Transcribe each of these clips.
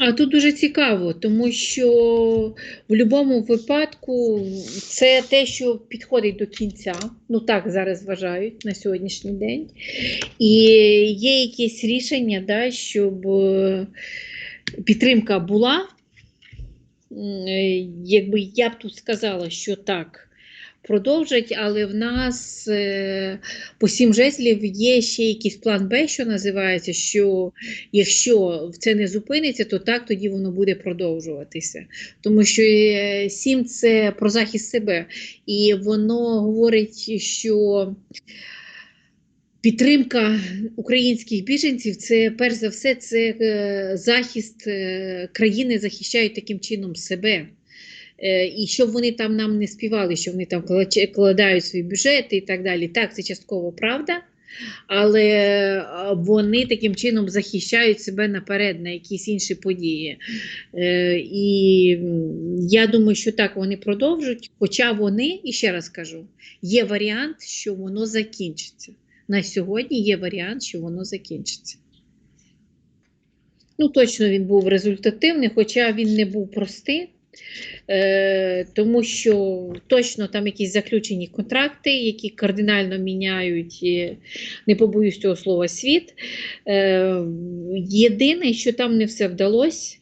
А тут дуже цікаво, тому що в будь-якому випадку це те, що підходить до кінця. Ну так зараз вважають на сьогоднішній день. І є якісь рішення, да, щоб е, підтримка була. Е, Якби я б тут сказала, що так. Продовжать, але в нас е, по сім жезлів є ще якийсь план Б, що називається, що якщо це не зупиниться, то так тоді воно буде продовжуватися. Тому що е, сім це про захист себе. І воно говорить, що підтримка українських біженців це перш за все це е, захист країни, захищають таким чином себе. Е, І щоб вони там нам не співали, що вони там кладають- свої бюджети і так далі. Так, це частково правда, але вони таким чином захищають себе наперед на якісь інші події. Е, І я думаю, що так вони продовжують, хоча вони, і ще раз кажу, є варіант, що воно закінчиться. На сьогодні є варіант, що воно закінчиться. Ну, точно він був результативний, хоча він не був простий. Е, тому що точно там якісь заключені контракти, які кардинально міняють, е, не побоюсь цього слова, світ. Е, єдине, що там не все вдалося,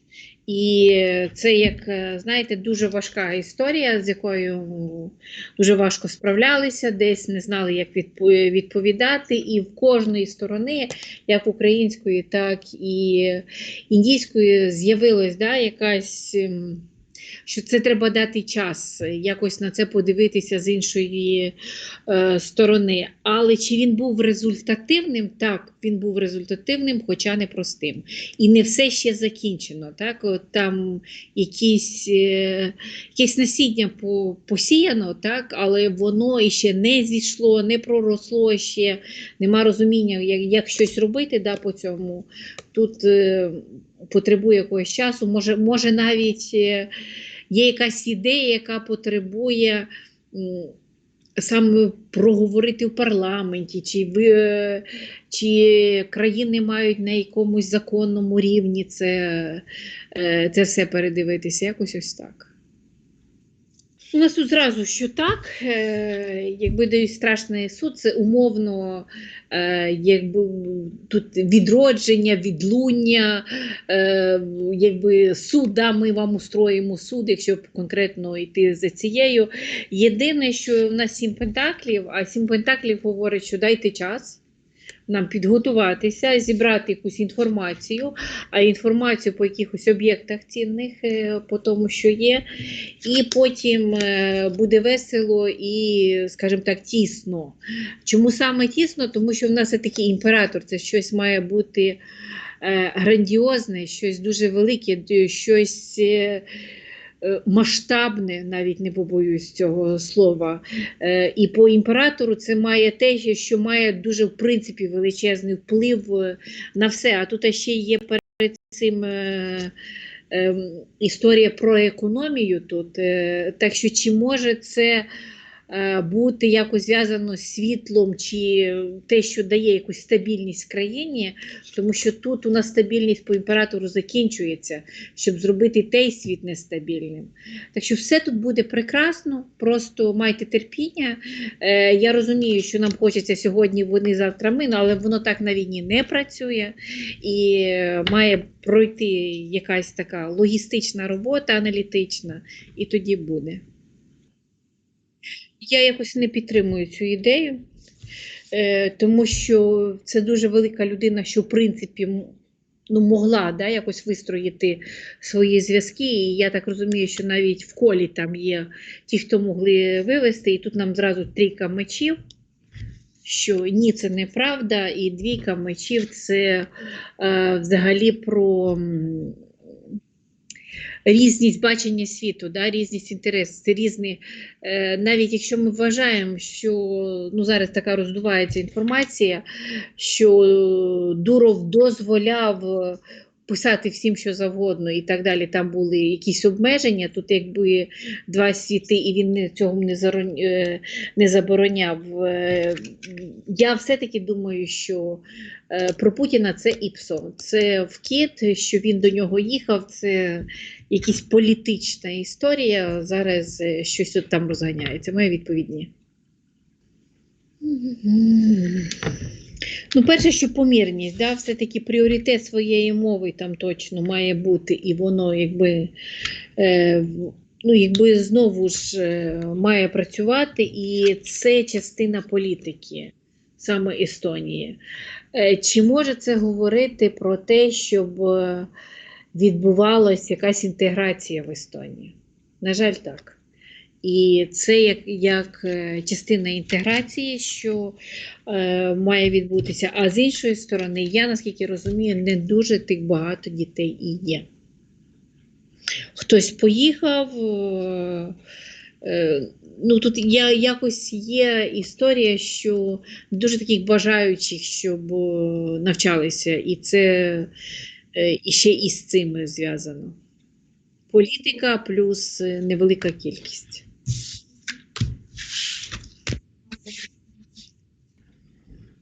і це як, знаєте, дуже важка історія, з якою дуже важко справлялися, десь не знали, як відповідати. І в кожної сторони, як української, так і індійської, з'явилась да, якась. Що це треба дати час, е, якось на це подивитися з іншої е, сторони. Але чи він був результативним? Так, він був результативним, хоча не простим. І не все ще закінчено. Так? От там якісь, е, якесь насіння по, посіяно, так? але воно іще не зійшло, не проросло ще, нема розуміння, як, як щось робити да, по цьому. Тут е, потребує якогось часу, може, може навіть. Е, є якась ідея, яка потребує саме проговорити в парламенті, чи, ви, е, чи країни мають на якомусь законному рівні це, е, це все передивитися, якось ось так. У нас тут зразу, що так, е, якби дають страшний суд, це умовно, е, якби тут відродження, відлуння, е, якби суд, да, ми вам устроїмо суд, якщо конкретно йти за цією. Єдине, що в нас сім пентаклів, а сім пентаклів говорить, що дайте час. Нам підготуватися, зібрати якусь інформацію, а інформацію по якихось об'єктах цінних, е, по тому, що є, і потім е, буде весело і, скажімо так, тісно. Чому саме тісно? Тому що в нас такий імператор, це щось має бути е, грандіозне, щось дуже велике, щось. Е, Масштабне, навіть не побоюсь цього слова. Е, І по імператору це має те, що має дуже в принципі величезний вплив е, на все. А тут ще є перед цим ем, історія про економію тут. Так що чи може це бути якось зв'язано з світлом, чи те, що дає якусь стабільність країні, тому що тут у нас стабільність по імператору закінчується, щоб зробити той світ нестабільним. Так що все тут буде прекрасно, просто майте терпіння. Е, я розумію, що нам хочеться сьогодні вони, завтра ми, ну, але воно так на війні не працює і е, має пройти якась така логістична робота, аналітична, і тоді буде. Я якось не підтримую цю ідею, е, тому що це дуже велика людина, що в принципі ну, могла да, якось вистроїти свої зв'язки. І я так розумію, що навіть в колі там є ті, хто могли вивести, і тут нам зразу трійка мечів. Що ні, це неправда, і двійка мечів це е, взагалі про різність бачення світу, да, різність інтересів, це різні. Е, навіть якщо ми вважаємо, що ну, зараз така роздувається інформація, що Дуров дозволяв писати всім, що завгодно, і так далі. Там були якісь обмеження. Тут якби два світи, і він цього не, е, забороняв. Е, Я все-таки думаю, що е, про Путіна це ІПСО. Це вкид, що він до нього їхав, це якась політична історія. Зараз щось от там розганяється. Моя відповідь ні. Ну, перше, що помірність, да, все-таки пріоритет своєї мови там точно має бути, і воно якби, е, ну, якби знову ж е, має працювати, і це частина політики саме Естонії. Е, чи може це говорити про те, щоб е, відбувалася якась інтеграція в Естонії? На жаль, так. І це як, як е, частина інтеграції, що е, має відбутися. А з іншої сторони, я наскільки розумію, не дуже тих багато дітей і є. Хтось поїхав. Е, е, ну тут я, якось є історія, що дуже таких бажаючих, щоб е, навчалися, і це і ще і з цим зв'язано. Політика плюс невелика кількість.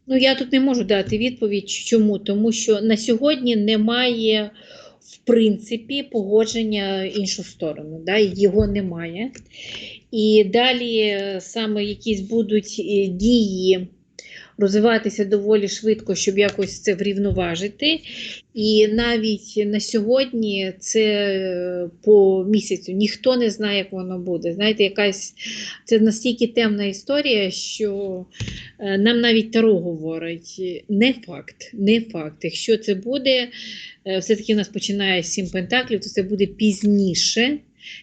Ну, я тут не можу дати відповідь. Чому? Тому що на сьогодні немає, в принципі, погодження іншу сторону. Да? Його немає. І далі е, саме якісь будуть е, дії розвиватися доволі швидко, щоб якось це врівноважити. І навіть на сьогодні це е, по місяцю ніхто не знає, як воно буде. Знаєте, якась це настільки темна історія, що е, нам навіть Таро говорить, не факт, не факт. Якщо це буде, е, все-таки у нас починає сім пентаклів, то це буде пізніше,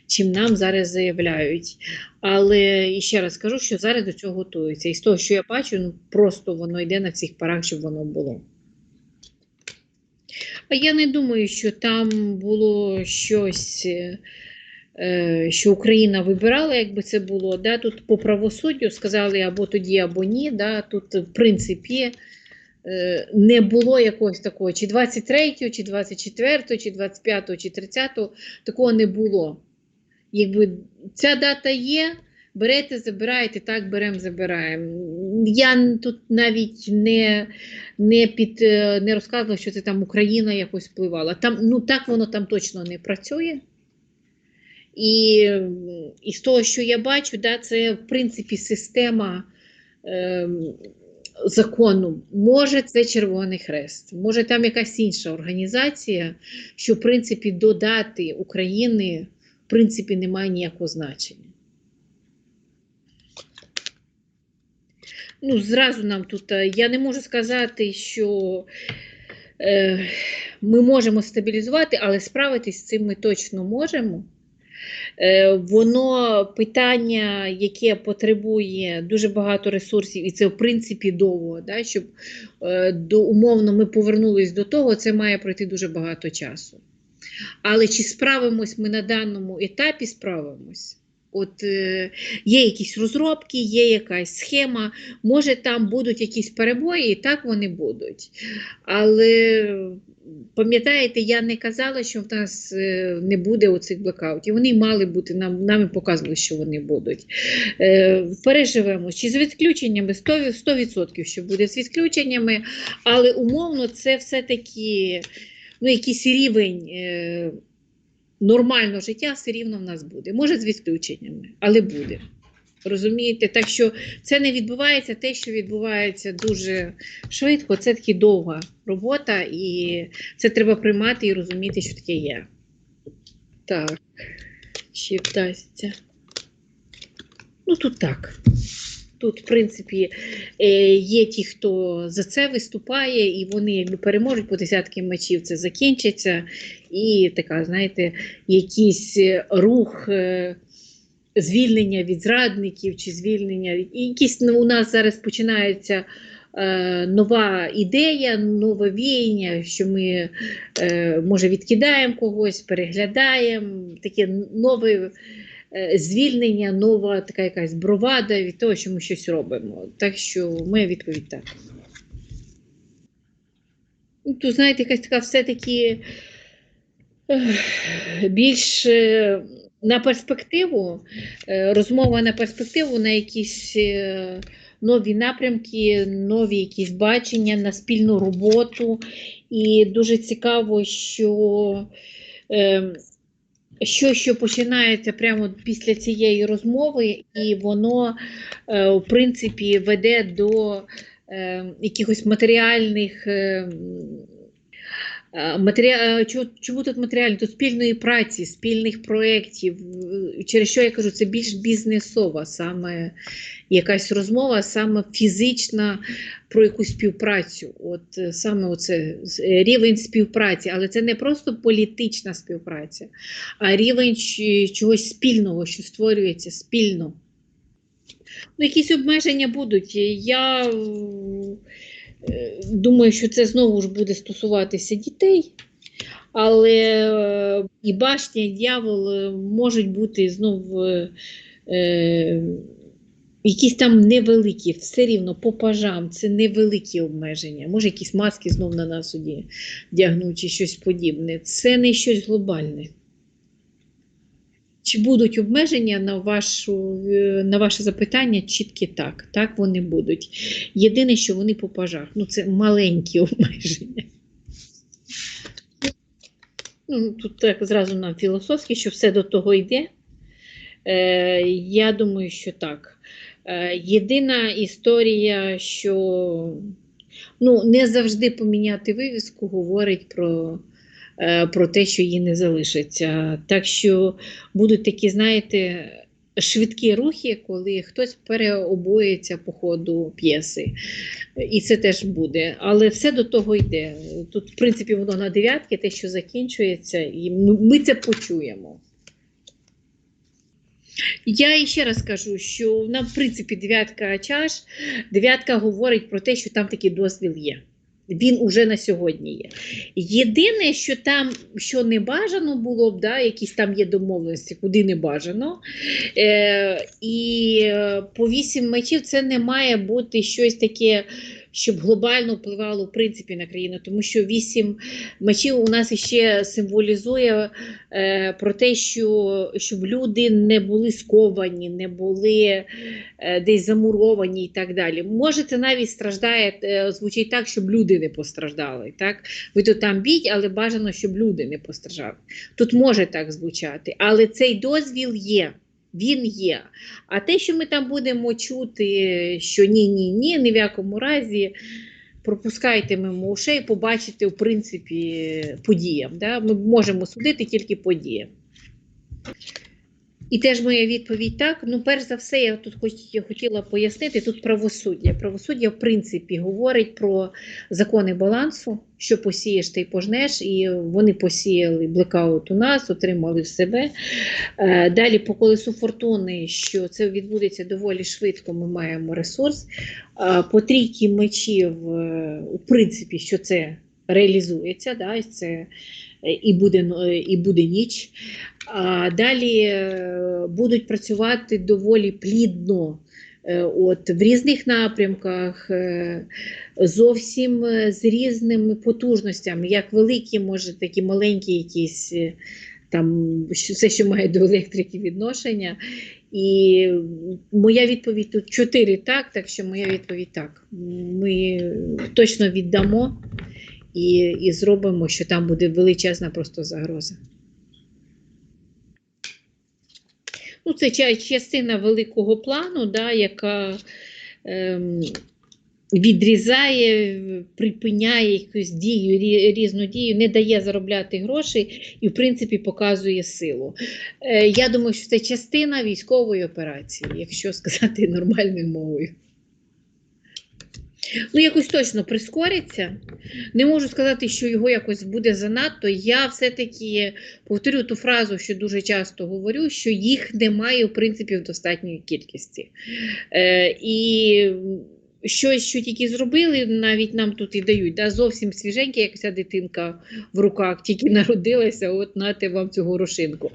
чим нам зараз заявляють. Але ще раз скажу, що зараз до цього готуються. І з того, що я бачу, ну просто воно йде на всіх парах, щоб воно було. А я не думаю, що там було щось, е, що Україна вибирала, якби це було. Да? Тут по правосуддю сказали або тоді, або ні. Да? Тут, в принципі, е, не було якогось такого, чи 23, чи 24, чи 25, чи 30, такого не було. Якби ця дата є, берете, забираєте, так беремо, забираємо. Я тут навіть не, не, під, е, не розказувала, що це там Україна якось впливала. Там, ну так воно там точно не працює. І, і з того, що я бачу, да, це в принципі система ем, закону. Може, це Червоний Хрест, може там якась інша організація, що в принципі додати України в принципі немає ніякого значення. Ну, зразу нам тут е, я не можу сказати, що е, ми можемо стабілізувати, але справитись з цим ми точно можемо. Е, воно питання, яке потребує дуже багато ресурсів, і це в принципі довго, да, щоб е, до, умовно ми повернулись до того, це має пройти дуже багато часу. Але чи справимось ми на даному етапі, справимось. От е, є якісь розробки, є якась схема, може там будуть якісь перебої, і так вони будуть. Але пам'ятаєте, я не казала, що в нас е, не буде оцих блокаутів. Вони мали бути, нам, нам і показували, що вони будуть. Е, переживемо. Чи з відключеннями 100%, 100% що буде з відключеннями, але умовно це все-таки ну, якийсь рівень. Е, Нормального життя все рівно в нас буде. Може, з відключеннями, але буде. Розумієте? Так що це не відбувається те, що відбувається дуже швидко. Це таки довга робота, і це треба приймати і розуміти, що таке є. Так, ще вдасться. Ну, тут так. Тут, в принципі, е, є ті, хто за це виступає, і вони якби переможуть по десятки мечів, це закінчиться. І така, знаєте, якийсь е, рух е, звільнення від зрадників чи звільнення. Якісь ну, у нас зараз починається нова ідея, нове віяння, що ми може відкидаємо когось, переглядаємо, таке нове звільнення, нова така якась бровада від того, що ми щось робимо. Так що моя відповідь так. Ну, то знаєте, якась така все-таки Більш е, на перспективу, е, розмова на перспективу, на якісь е, нові напрямки, нові якісь бачення, на спільну роботу. І дуже цікаво, що е, що, що починається прямо після цієї розмови, і воно, е, в принципі, веде до е, якихось матеріальних. Матеріа... чо- Чому тут матеріально? Тут спільної праці, спільних проєктів, через що я кажу, це більш бізнесова саме якась розмова, саме фізична про якусь співпрацю. От е, саме оце е, рівень співпраці, але це не просто політична співпраця, а рівень чогось спільного, що створюється спільно. Ну, якісь обмеження будуть. Я думаю, що це знову ж буде стосуватися дітей. Але е, і башня, і дьявол е, можуть бути знов е, е, якісь там невеликі, все рівно по пажам, це невеликі обмеження. Може, якісь маски знов на нас одягнуть чи щось подібне. Це не щось глобальне. Чи будуть обмеження на, вашу, е, на ваше запитання? Чіткі так. Так вони будуть. Єдине, що вони по пажах. Ну, це маленькі обмеження. Ну, тут так зразу нам філософськи, що все до того йде. Е, я думаю, що так. Е, єдина історія, що ну, не завжди поміняти вивіску, говорить про, про те, що її не залишиться. Так що будуть такі, знаєте, швидкі рухи, коли хтось переобується по ходу п'єси. І це теж буде. Але все до того йде. Тут, в принципі, воно на дев'ятки, те, що закінчується, і ми це почуємо. Я ще раз кажу, що нам, в принципі, дев'ятка чаш, дев'ятка говорить про те, що там такий дозвіл є. Він уже на сьогодні є. Єдине, що там, що не бажано було б, да, якісь там є домовленості, куди не бажано. Е, і е, по вісім мечів це не має бути щось таке, щоб глобально впливало в принципі на країну, тому що вісім мечів у нас ще символізує е, про те, що щоб люди не були сковані, не були е, десь замуровані і так далі. Може, це навіть страждає, е, звучить так, щоб люди не постраждали. Так? Ви то там біть, але бажано, щоб люди не постраждали. Тут може так звучати, але цей дозвіл є. Він є. А те, що ми там будемо чути, що ні, ні, ні, ні в якому разі, пропускайте мимо ушей, побачите, в принципі, подіям. Да? Ми можемо судити тільки подіям. І теж моя відповідь так. Ну, перш за все, я тут хоч, хотіла пояснити, тут правосуддя. Правосуддя, в принципі, говорить про закони балансу, що посієш, ти пожнеш, і вони посіяли блекаут у нас, отримали в себе. Е, Далі по колесу фортуни, що це відбудеться доволі швидко, ми маємо ресурс. Е, По трійки мечів, е, у принципі, що це реалізується, да, це і буде, і буде ніч. Далі е, будуть працювати доволі плідно. е, От, в різних напрямках, е, зовсім з різними потужностями, як великі, може, такі маленькі якісь там, все, що має до електрики відношення. І моя відповідь тут чотири так, так що моя відповідь так. Ми точно віддамо і, і зробимо, що там буде величезна просто загроза. Ну, це частина великого плану, да, яка ем, відрізає, припиняє якусь дію, різну дію, не дає заробляти гроші і, в принципі, показує силу. Е, я думаю, що це частина військової операції, якщо сказати нормальною мовою. Ну, якось точно прискориться. Не можу сказати, що його якось буде занадто. Я все-таки повторю ту фразу, що дуже часто говорю, що їх немає, в принципі, в достатньої кількості. Е, і щось, що тільки зробили, навіть нам тут і дають. Да? Зовсім свіженьке, як ця дитинка в руках, тільки народилася, от нате вам цю горошинку.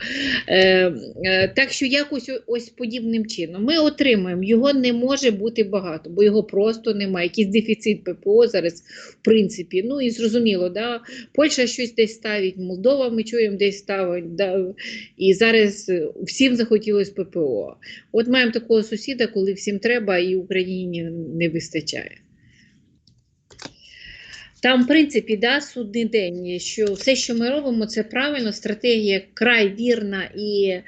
Е, е, так що якось ось подібним чином. Ми отримуємо, його не може бути багато, бо його просто немає. Якийсь дефіцит ППО зараз, в принципі. Ну і зрозуміло, да? Польща щось десь ставить, Молдова ми чуємо десь ставить. Да? І зараз е, всім захотілося ППО. От маємо такого сусіда, коли всім треба, і Україні не вистачає. Там, в принципі, да, судний день, що все, що ми робимо, це правильно, стратегія край вірна, і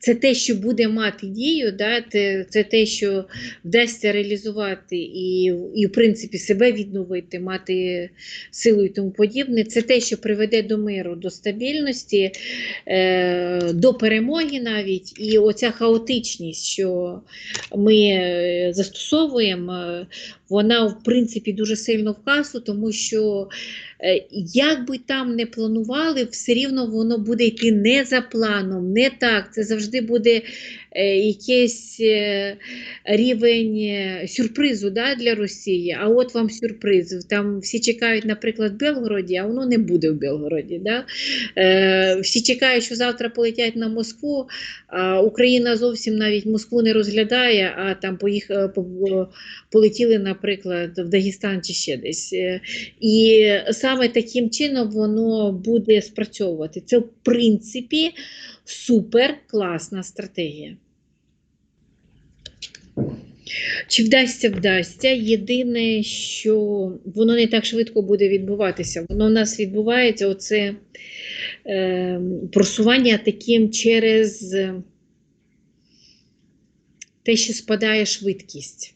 це те, що буде мати дію, да, це, те, що вдасться реалізувати і, і, в принципі, себе відновити, мати силу і тому подібне. Це те, що приведе до миру, до стабільності, е, до перемоги навіть. І оця хаотичність, що ми е, застосовуємо, е, вона в принципі дуже сильно в касу, тому що як би там не планували, все рівно воно буде йти не за планом, не так. Це завжди буде е, якийсь е, рівень е, сюрпризу да, для Росії. А от вам сюрприз. Там всі чекають, наприклад, в Белгороді, а воно не буде в Белгороді. Да? Е, всі чекають, що завтра полетять на Москву, а Україна зовсім навіть Москву не розглядає, а там поїх, по- полетіли, наприклад, в Дагестан чи ще десь. Е, І саме таким чином воно буде спрацьовувати. Це, в принципі, супер класна стратегія. Чи вдасться, вдасться. Єдине, що воно не так швидко буде відбуватися. Воно в нас відбувається оце е, просування таким через те, що спадає швидкість.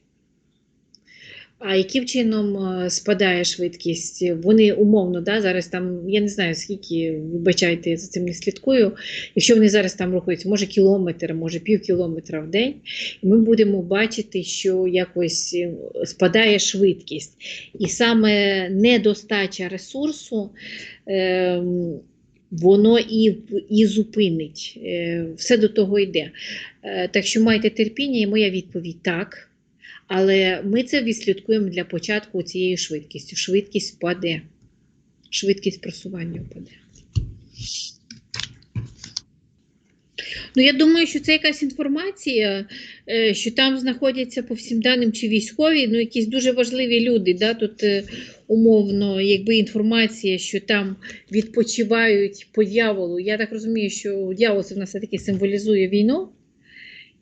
А яким чином е, спадає швидкість? Вони умовно, да, зараз там, я не знаю скільки, вибачайте, я за цим не слідкую. Якщо вони зараз там рухаються, може кілометр, може пів кілометра в день, і ми будемо бачити, що якось е, спадає швидкість. І саме недостача ресурсу. Е, Воно і, і зупинить, Е, все до того йде. Так що майте терпіння, і моя відповідь так. Але ми це відслідкуємо для початку цією швидкістю. Швидкість впаде. Швидкість просування впаде. Ну, я думаю, що це якась інформація, е, що там знаходяться по всім даним чи військові, ну якісь дуже важливі люди. Да? Тут е, умовно, якби інформація, що там відпочивають по дьяволу. Я так розумію, що дьявол це в нас все-таки символізує війну.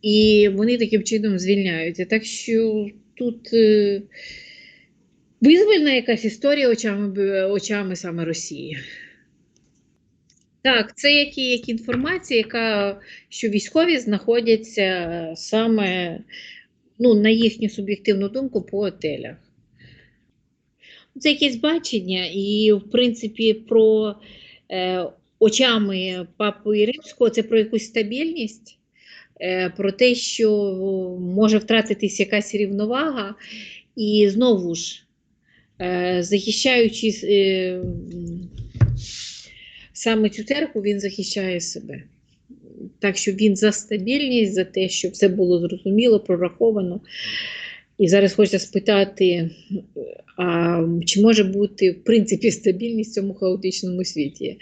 І вони таким чином звільняються. Так що тут е, визвольна якась історія очами, очами саме Росії. Так, це як, як інформація, яка, що військові знаходяться саме, ну, на їхню суб'єктивну думку, по готелях. Це якесь бачення, і, в принципі, про е, очами Папи Римського це про якусь стабільність про те, що може втратитись якась рівновага, і знову ж, е, захищаючи е, саме цю церкву, він захищає себе. Так що він за стабільність, за те, щоб все було зрозуміло, прораховано. І зараз хочеться спитати, а чи може бути в принципі стабільність в цьому хаотичному світі?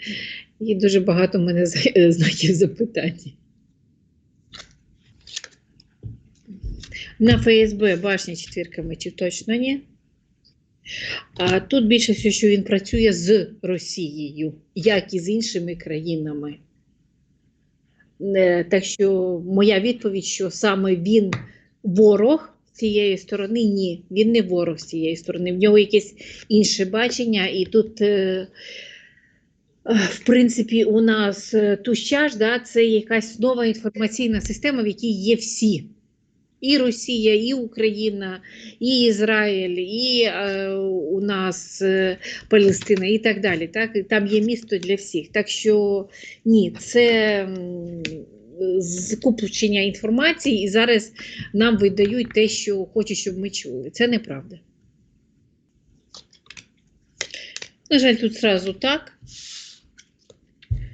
І дуже багато в мене знаків запитання. На ФСБ башня четвірка мечів точно ні. А тут більше все, що він працює з Росією, як і з іншими країнами. Е, Так що моя відповідь, що саме він ворог цієї сторони, ні, він не ворог з цієї сторони. В нього якесь інше бачення, і тут. е, е, В принципі, у нас Тущаж, да, це якась нова інформаційна система, в якій є всі. І Росія, і Україна, і Ізраїль, і е, у нас е, Палестина, і так далі. Так? Там є місто для всіх. Так що ні, це м, закупчення інформації, і зараз нам видають те, що хочуть, щоб ми чули. Це неправда. На жаль, тут зразу так.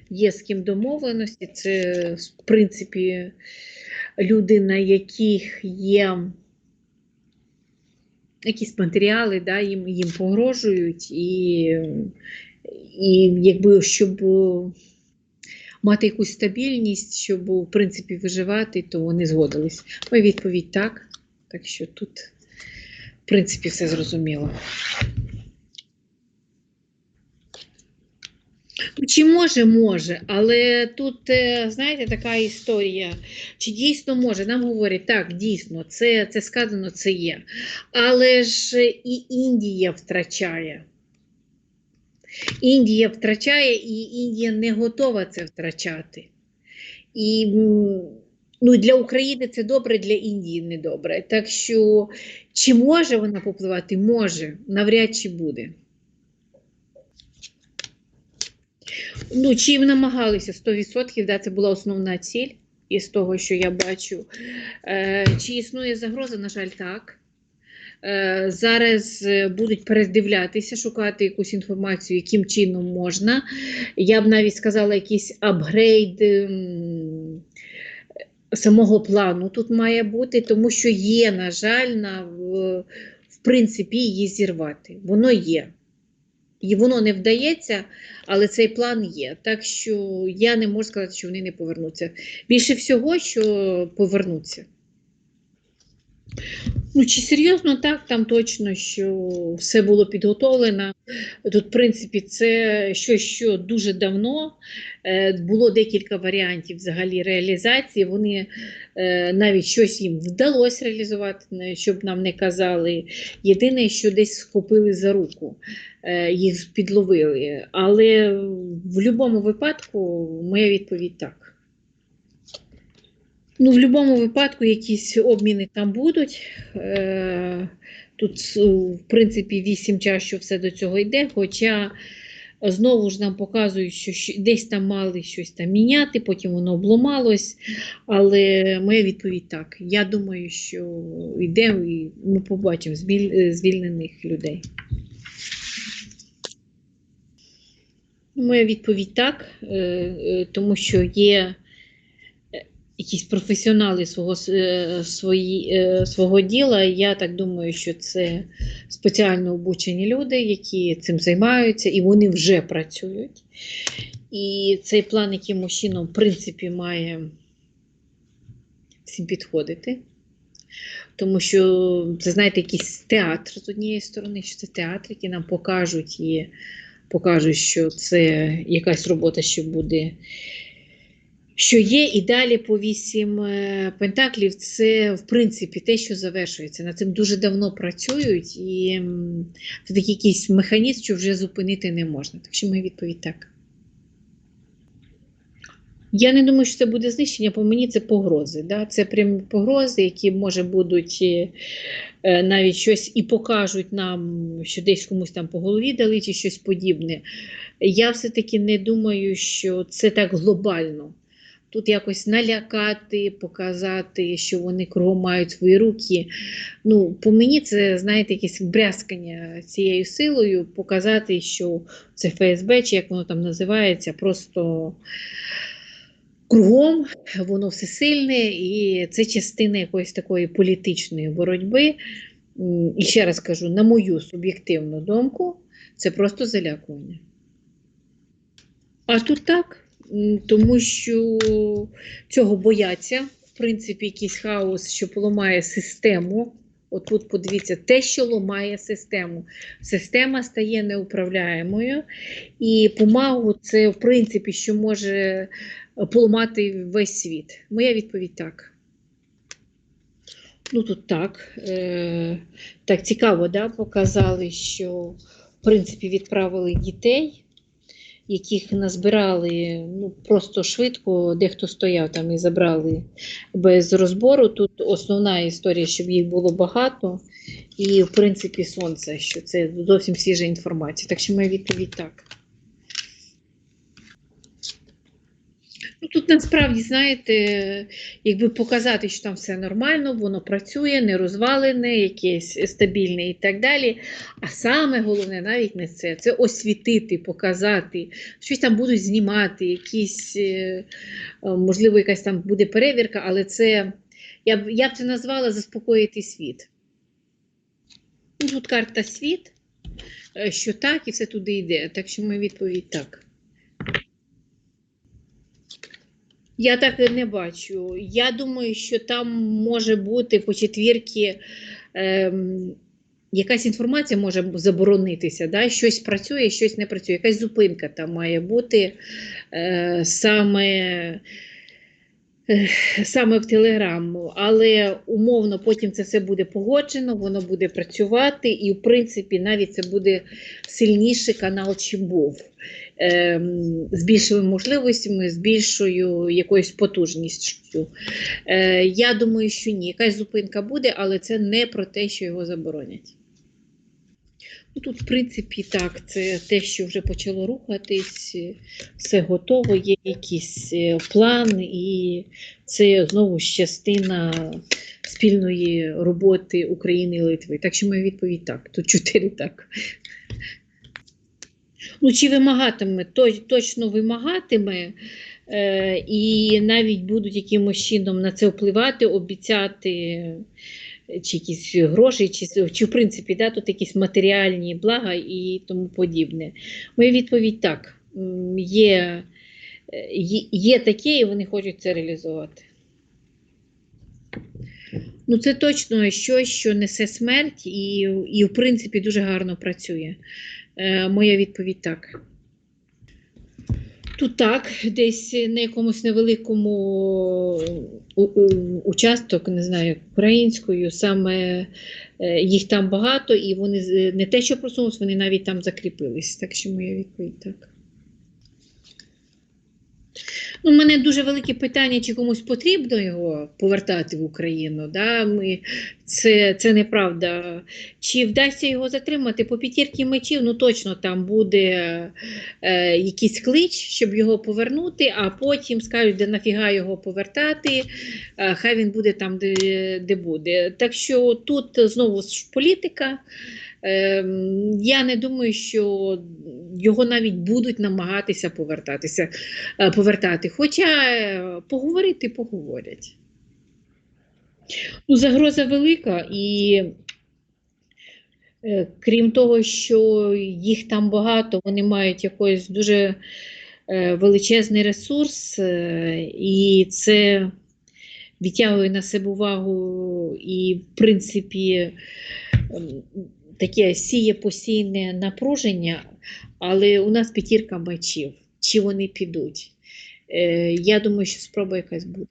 Є з ким домовленості. Це, в принципі, люди, на яких є якісь матеріали да, їм, їм погрожують, і, і якби щоб е, мати якусь стабільність, щоб в принципі виживати, то вони згодились. Моя відповідь так. Так що тут, в принципі, все зрозуміло. Чи може, може, але тут, е, знаєте, така історія. Чи дійсно може? Нам говорять, так, дійсно, це, це сказано, це є. Але ж і Індія втрачає. Індія втрачає, і Індія не готова це втрачати. І ну, для України це добре, для Індії не добре. Так що, чи може вона попливати? Може, навряд чи буде. Ну, чи їм намагалися 100%, да, це була основна ціль із того, що я бачу. Е, чи існує загроза? На жаль, так. Е, зараз е, будуть перездивлятися, шукати якусь інформацію, яким чином можна. Я б навіть сказала, якийсь апгрейд самого плану тут має бути, тому що є, на жаль, на, в принципі, її зірвати. Воно є. І воно не вдається, але цей план є. Так що я не можу сказати, що вони не повернуться. Більше всього, що повернуться. Ну, чи серйозно так, там точно, що все було підготовлено. Тут, в принципі, це щось, що дуже давно е, було декілька варіантів взагалі реалізації. Вони е, навіть щось їм вдалося реалізувати, щоб нам не казали. Єдине, що десь схопили за руку, е, їх підловили. Але в будь-якому випадку моя відповідь так. Ну, в будь-якому випадку якісь обміни там будуть. Е, Тут, е, в принципі, 8 час, що все до цього йде. Хоча е, знову ж нам показують, що десь там мали щось там міняти, потім воно обламалось. Але моя відповідь так. Я думаю, що йде і ми побачимо звільнених людей. Моя відповідь так, тому що є якісь професіонали свого, е, свої, е, свого діла. Я так думаю, що це спеціально обучені люди, які цим займаються, і вони вже працюють. І цей план, якимось чином, в принципі, має всім підходити. Тому що це, знаєте, якийсь театр з однієї сторони, що це театр, який нам покажуть і покажуть, що це якась робота, що буде. Що є, і далі по вісім е, пентаклів, це в принципі те, що завершується. Над цим дуже давно працюють, і це такий якийсь механізм, що вже зупинити не можна. Так що моя відповідь так. Я не думаю, що це буде знищення, по мені це погрози. Да? Це прямі погрози, які може будуть е, е, навіть щось і покажуть нам, що десь комусь там по голові дали чи щось подібне. Я все-таки не думаю, що це так глобально. Тут якось налякати, показати, що вони кругом мають свої руки. Ну, по мені це, знаєте, якесь брязкання цією силою, показати, що це ФСБ, чи як воно там називається, просто кругом, воно всесильне, і це частина якоїсь такої політичної боротьби. І ще раз кажу, на мою суб'єктивну думку, це просто залякування. А тут так, тому що цього бояться, в принципі, якийсь хаос, що поламає систему. От тут подивіться, те, що ламає систему. Система стає неуправляємою, і помагу це, в принципі, що може поламати весь світ. Моя відповідь так. Ну тут так. Е, так цікаво, да? показали, що в принципі відправили дітей, яких назбирали ну, просто швидко, дехто стояв там і забрали без розбору. Тут основна історія, щоб їх було багато, і в принципі сонце, що це зовсім свіжа інформація. Так що моя відповідь так. Ну, тут насправді, знаєте, якби показати, що там все нормально, воно працює, не розвалене, якесь стабільне і так далі. А саме головне навіть не це, це освітити, показати, щось там будуть знімати, якісь, е, е, можливо, якась там буде перевірка, але це, я б, я б це назвала заспокоїти світ. Ну, Тут карта світ, е, що так, і все туди йде. Так що моя відповідь так. Я так і не бачу. Я думаю, що там може бути по четвірки ем, якась інформація може заборонитися, да? щось працює, щось не працює, якась зупинка там має бути е, саме, саме в Телеграму. Але умовно потім це все буде погоджено, воно буде працювати, і, в принципі, навіть це буде сильніший канал, чим був. Ем, з більшими можливостями, з більшою якоюсь потужністю. Е, я думаю, що ні. Якась зупинка буде, але це не про те, що його заборонять. Ну, Тут, в принципі, так, це те, що вже почало рухатись, е, все готово, є якийсь е, план, і це знову ж частина спільної роботи України і Литви. Так що моя відповідь так. Тут чотири так. Ну, чи вимагатиме, то, точно вимагатиме, е, і навіть будуть якимось чином на це впливати, обіцяти е, чи якісь гроші, чи, чи в принципі да, тут якісь матеріальні блага і тому подібне. Моя відповідь так. Є, е, є, є таке, і вони хочуть це реалізувати. Ну, це точно щось, що несе смерть і, і в принципі, дуже гарно працює. Е, моя відповідь так. Тут так, десь на якомусь невеликому участок, не знаю, українською, саме е, їх там багато, і вони не те, що просунулися, вони навіть там закріпились. Так що моя відповідь так. Ну, у мене дуже велике питання, чи комусь потрібно його повертати в Україну. Да? Ми, це, це неправда. Чи вдасться його затримати по п'ятірки мечів? Ну точно там буде е, якийсь клич, щоб його повернути, а потім скажуть, де нафіга його повертати, е, хай він буде там, де, де буде. Так що тут знову ж політика. Ем, Я не думаю, що його навіть будуть намагатися повертатися, е, повертати. Хоча е, поговорити поговорять. Ну, загроза велика, і е, крім того, що їх там багато, вони мають якийсь дуже величезний ресурс, і це відтягує на себе увагу і, в принципі, ем, таке сіє постійне напруження, але у нас п'ятірка мечів. Чи вони підуть? Е, Я думаю, що спроба якась буде.